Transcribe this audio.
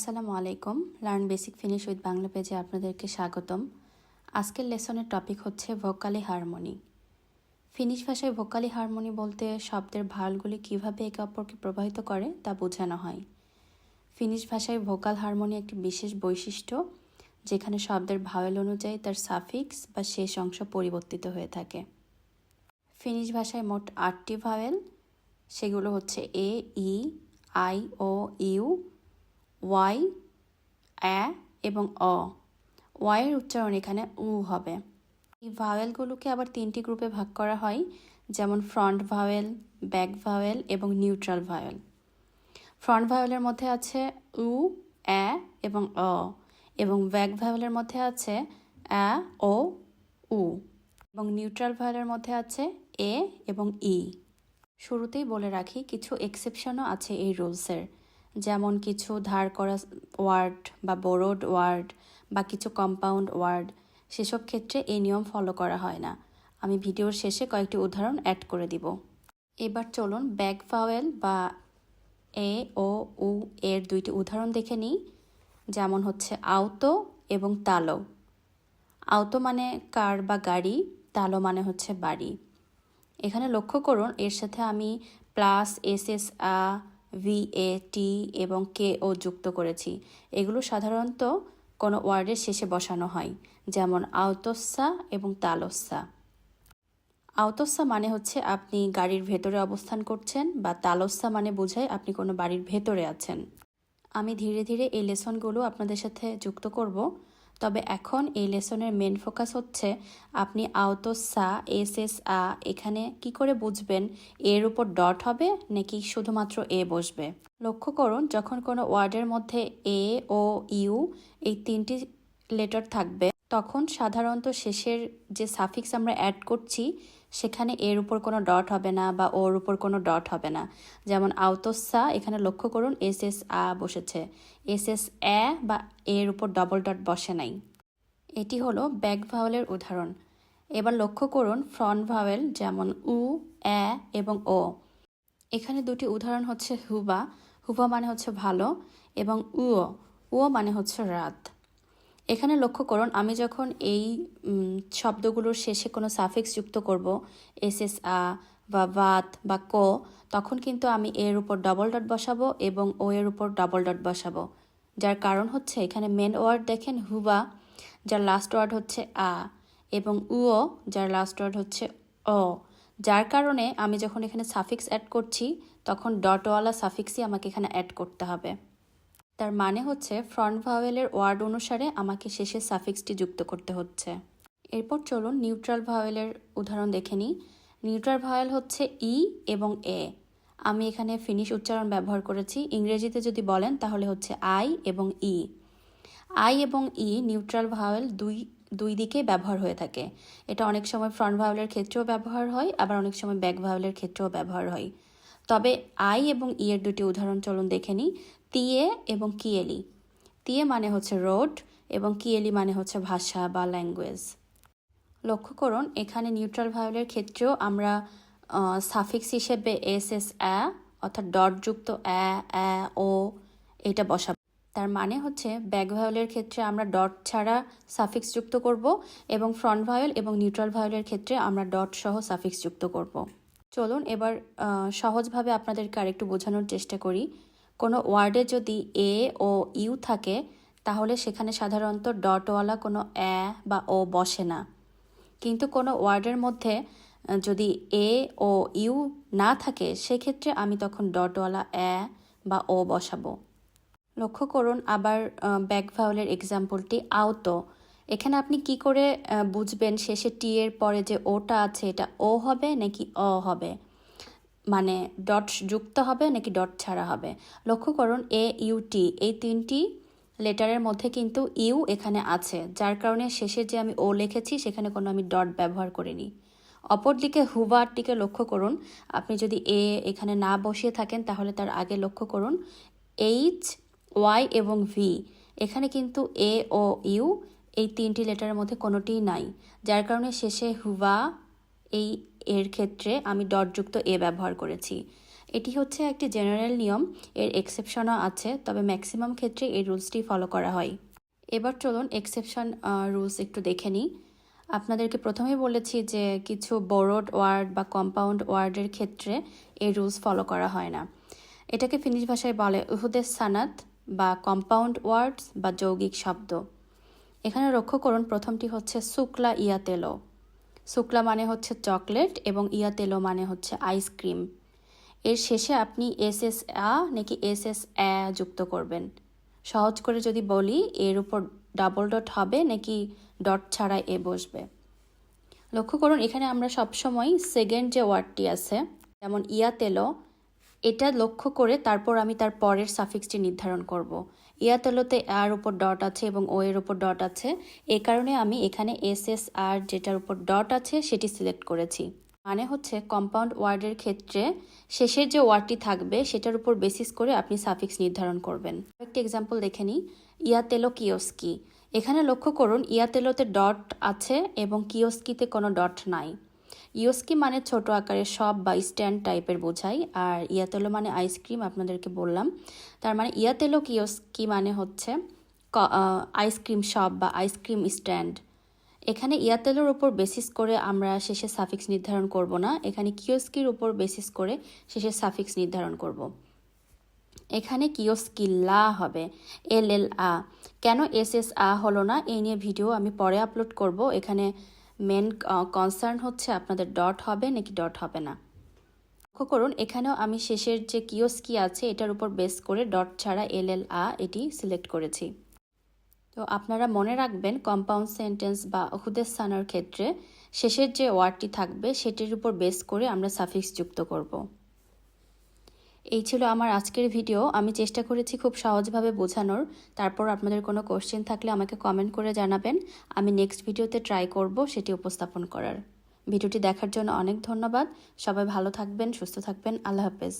আসসালামু আলাইকুম learn basic Finnish with Bangla পেজে আপনাদেরকে স্বাগতম। আজকের লেসনের টপিক হচ্ছে ভোকালি হারমোনি ফিনিশ ভাষায় ভোকালি হারমোনি বলতে শব্দের ভালগুলি কীভাবে একে অপরকে প্রভাবিত করে তা বোঝানো হয়। ফিনিশ ভাষায় ভোকাল হারমোনি একটি বিশেষ বৈশিষ্ট্য, যেখানে শব্দের ভাওয়েল অনুযায়ী তার সাফিক্স বা শেষ অংশ পরিবর্তিত হয়ে থাকে। ফিনিশ ভাষায় মোট আটটি ভাওয়েল সেগুলো হচ্ছে A, E, I, O, U Y অ্যা এবং অ ওয়াইয়ের উচ্চারণ এখানে উ হবে। এই ভাওয়েলগুলোকে আবার তিনটি গ্রুপে ভাগ করা হয়, যেমন ফ্রন্ট ভাওয়েল ব্যাক ভাওয়েল এবং নিউট্রাল ভাওয়েল ফ্রন্ট ভাওয়েলের মধ্যে আছে উ অ্যা এবং অ এবং ব্যাক ভাওয়েলের মধ্যে আছে অ্যা, ও, উ এবং নিউট্রাল ভাওয়েলের মধ্যে আছে এ এবং ই। শুরুতেই বলে রাখি, কিছু এক্সেপশনও আছে এই রুলসের যেমন কিছু ধার করা ওয়ার্ড বা বোরোড ওয়ার্ড বা কিছু কম্পাউন্ড ওয়ার্ড, সেসব ক্ষেত্রে এই নিয়ম ফলো করা হয় না। আমি ভিডিওর শেষে কয়েকটি উদাহরণ অ্যাড করে দিব। এবার চলুন ব্যাক ফাওয়েল বা এ, ও, উ এর দুইটি উদাহরণ দেখে নিই। যেমন হচ্ছে আওতো এবং তালো। আওতো মানে কার বা গাড়ি, তালো মানে হচ্ছে বাড়ি। এখানে লক্ষ্য করুন, এর সাথে আমি প্লাস এস এস আ ভি এ টি এবং কে ও যুক্ত করেছি। এগুলো সাধারণত কোনো ওয়ার্ডের শেষে বসানো হয়, যেমন আওতস্সা এবং তালস্সা আওতস্সা মানে হচ্ছে আপনি গাড়ির ভেতরে অবস্থান করছেন বা তালস্সা মানে বোঝায় আপনি কোনো বাড়ির ভেতরে আছেন। আমি ধীরে ধীরে এই লেসনগুলো আপনাদের সাথে যুক্ত করব। তবে এখন এই লেসনের মেন ফোকাস হচ্ছে আপনি আওতসা এস এস, আ, এখানে কি করে বুঝবেন? এর উপর ডট হবে নাকি শুধুমাত্র এ বসবে? লক্ষ্য করুন, যখন কোনো ওয়ার্ডের মধ্যে এ, ও, ইউ এই তিনটি লেটার থাকবে, তখন সাধারণত শেষের যে সাফিক্স আমরা অ্যাড করছি সেখানে এর উপর কোনো ডট হবে না বা ওর উপর কোনো ডট হবে না। যেমন আওতসা, এখানে লক্ষ্য করুন, এস এস আ বসেছে। এস এস অ্যা বা এর উপর ডবল ডট বসে নাই। এটি হলো ব্যাক ভাওয়েলের উদাহরণ। এবার লক্ষ্য করুন ফ্রন্ট ভাওয়েল যেমন উ অ্যা এবং ও। এখানে দুটি উদাহরণ হচ্ছে হুবা। হুবা মানে হচ্ছে ভালো এবং উও। উও মানে হচ্ছে রাত। এখানে লক্ষ্য করুন, আমি যখন এই শব্দগুলোর শেষে কোনো সাফিক্স যুক্ত করব এস এস আ বা বাত বা ক, তখন কিন্তু আমি এর উপর ডবল ডট বসাবো এবং ও এর উপর ডবল ডট বসাবো। যার কারণ হচ্ছে এখানে মেন ওয়ার্ড দেখেন, হুবা, যার লাস্ট ওয়ার্ড হচ্ছে আ, এবং উও, যার লাস্ট ওয়ার্ড হচ্ছে অ। যার কারণে আমি যখন এখানে সাফিক্স অ্যাড করছি, তখন ডটওয়ালা সাফিক্সই আমাকে এখানে অ্যাড করতে হবে। তার মানে হচ্ছে ফ্রন্ট ভাওয়েলের ওয়ার্ড অনুসারে আমাকে শেষে সাফিক্সটি যুক্ত করতে হচ্ছে। এরপর চলুন নিউট্রাল ভাওয়েলের উদাহরণ দেখে নিই। নিউট্রাল ভাওয়েল হচ্ছে ই এবং এ আমি এখানে ফিনিশ উচ্চারণ ব্যবহার করেছি। ইংরেজিতে যদি বলেন তাহলে হচ্ছে আই এবং ই আই এবং ই নিউট্রাল ভাওয়েল দুই দুই দিকে ব্যবহার হয়ে থাকে। এটা অনেক সময় ফ্রন্ট ভাওয়েলের ক্ষেত্রেও ব্যবহার হয়, আবার অনেক সময় ব্যাক ভাওয়েলের ক্ষেত্রেও ব্যবহার হয়। তবে আই এবং ই এর দুটি উদাহরণ চলুন দেখে নিই। তিয়ে এবং কিয়েলি। তিয়ে মানে হচ্ছে রোড এবং কিয়েলি মানে হচ্ছে ভাষা বা ল্যাঙ্গুয়েজ। লক্ষ্য করুন, এখানে নিউট্রাল ভায়োলের ক্ষেত্রেও আমরা সাফিক্স হিসেবে এস এস, অ্যা অর্থাৎ ডটযুক্ত অ্যা অ্যা, ও এটা বসাবো। তার মানে হচ্ছে ব্যাক ভায়োলের ক্ষেত্রে আমরা ডট ছাড়া সাফিক্স যুক্ত করব এবং ফ্রন্ট ভায়োল এবং নিউট্রাল ভায়োলের ক্ষেত্রে আমরা ডট সহ সাফিক্স যুক্ত করব। চলুন এবার সহজভাবে আপনাদেরকে আরেকটু বোঝানোর চেষ্টা করি। কোনো ওয়ার্ডে যদি এ ও ইউ থাকে, তাহলে সেখানে সাধারণত ডটওয়ালা কোনো অ্যা বা ও বসে না। কিন্তু কোনো ওয়ার্ডের মধ্যে যদি এ ও ইউ না থাকে, সেক্ষেত্রে আমি তখন ডটওয়ালা, অ্যা বা ও বসাবো। লক্ষ্য করুন, আবার ব্যাক ভাওলের এক্সাম্পলটি আওতো। এখানে আপনি কি করে বুঝবেন শেষে টি এর পরে যে ওটা আছে এটা ও হবে নাকি অ হবে? মানে ডট যুক্ত হবে নাকি ডট ছাড়া হবে? লক্ষ্য করুন এ ইউটি এই তিনটি লেটারের মধ্যে কিন্তু ইউ এখানে আছে, যার কারণে শেষে যে আমি ও লিখেছি সেখানে কোনো আমি ডট ব্যবহার করিনি। অপরদিকে হুবারটিকে লক্ষ্য করুন, আপনি যদি এ এখানে না বসিয়ে থাকেন তাহলে তার আগে লক্ষ্য করুন, এইচ, ওয়াই এবং ভি। এখানে কিন্তু এ, ও, ইউ এই তিনটি লেটারের মধ্যে কোনোটিই নাই। যার কারণে শেষে হুবা এই এর ক্ষেত্রে আমি ডটযুক্ত এ ব্যবহার করেছি। এটি হচ্ছে একটি জেনারেল নিয়ম, এর এক্সেপশনও আছে, তবে ম্যাক্সিমাম ক্ষেত্রে এই রুলসটি ফলো করা হয়। এবার চলুন এক্সেপশন রুলস একটু দেখে নিই। আপনাদেরকে প্রথমেই বলেছি যে কিছু বড়োড ওয়ার্ড বা কম্পাউন্ড ওয়ার্ডের ক্ষেত্রে এই রুলস ফলো করা হয় না। এটাকে ফিনিশ ভাষায় বলে উহুদের সানাত বা কম্পাউন্ড ওয়ার্ডস বা যৌগিক শব্দ। এখানে লক্ষ্য করুন, প্রথমটি হচ্ছে শুক্লা ইয়াতেলো। শুক্লা মানে হচ্ছে চকলেট এবং ইয়াতেলো মানে হচ্ছে আইসক্রিম এর শেষে আপনি এস এস আ নাকি এস এস অ্যা যুক্ত করবেন। সহজ করে যদি বলি, এর উপর ডাবল ডট হবে নাকি ডট ছাড়া এ বসবে। লক্ষ্য করুন, এখানে আমরা সবসময় সেকেন্ড যে ওয়ার্ডটি আছে, যেমন ইয়াতেলো, এটা লক্ষ্য করে তারপর আমি তার পরের সাফিক্সটি নির্ধারণ করব। ইয়াতেলোতে আর উপর ডট আছে এবং ও এর উপর ডট আছে। এ কারণে আমি এখানে এস এস আর যেটার উপর ডট আছে সেটি সিলেক্ট করেছি। মানে হচ্ছে কম্পাউন্ড ওয়ার্ডের ক্ষেত্রে শেষের যে ওয়ার্ডটি থাকবে সেটার উপর বেসিস করে আপনি সাফিক্স নির্ধারণ করবেন। একটি এক্সাম্পল দেখে নিই। ইয়াতেলো কিওস্কি। এখানে লক্ষ্য করুন, ইয়াতেলোতে ডট আছে এবং কিওস্কিতে কোনো ডট নাই। ইয়স্কি মানে ছোট আকারের সব বা স্ট্যান্ড টাইপের বোঝাই, আর ইয়াতেলো মানে আইসক্রিম আপনাদেরকে বললাম। তার মানে ইয়াতেলো কিয়স্কি মানে হচ্ছে আইসক্রিম শপ বা আইসক্রিম স্ট্যান্ড এখানে ইয়াতেলোর উপর বেসিস করে আমরা শেষে সাফিক্স নির্ধারণ করব না, এখানে কিয়স্কির উপর বেসিস করে শেষে সাফিক্স নির্ধারণ করব। এখানে কিয়স্কি লা হবে, এল এল আ। কেন এস এস আ হলো না, এই নিয়ে ভিডিও আমি পরে আপলোড করব। এখানে মেন কনসার্ন হচ্ছে আপনাদের ডট হবে নাকি ডট হবে না। লক্ষ্য করুন, এখানেও আমি শেষের যে কিওস্কি আছে, এটার উপর বেস করে ডট ছাড়া এল এল আ এটি সিলেক্ট করেছি। তো আপনারা মনে রাখবেন কম্পাউন্ড সেন্টেন্স বা হুদেসানার ক্ষেত্রে শেষের যে ওয়ার্ডটি থাকবে, সেটির উপর বেস করে আমরা সাফিক্স যুক্ত করব। এই ছিল আমার আজকের ভিডিও আমি চেষ্টা করেছি খুব সহজভাবে বোঝানোর। তারপর আপনাদের কোনো কোশ্চেন থাকলে আমাকে কমেন্ট করে জানাবেন। আমি নেক্সট ভিডিওতে ট্রাই করব সেটি উপস্থাপন করার। ভিডিওটি দেখার জন্য অনেক ধন্যবাদ। সবাই ভালো থাকবেন, সুস্থ থাকবেন। আল্লাহ হাফেজ।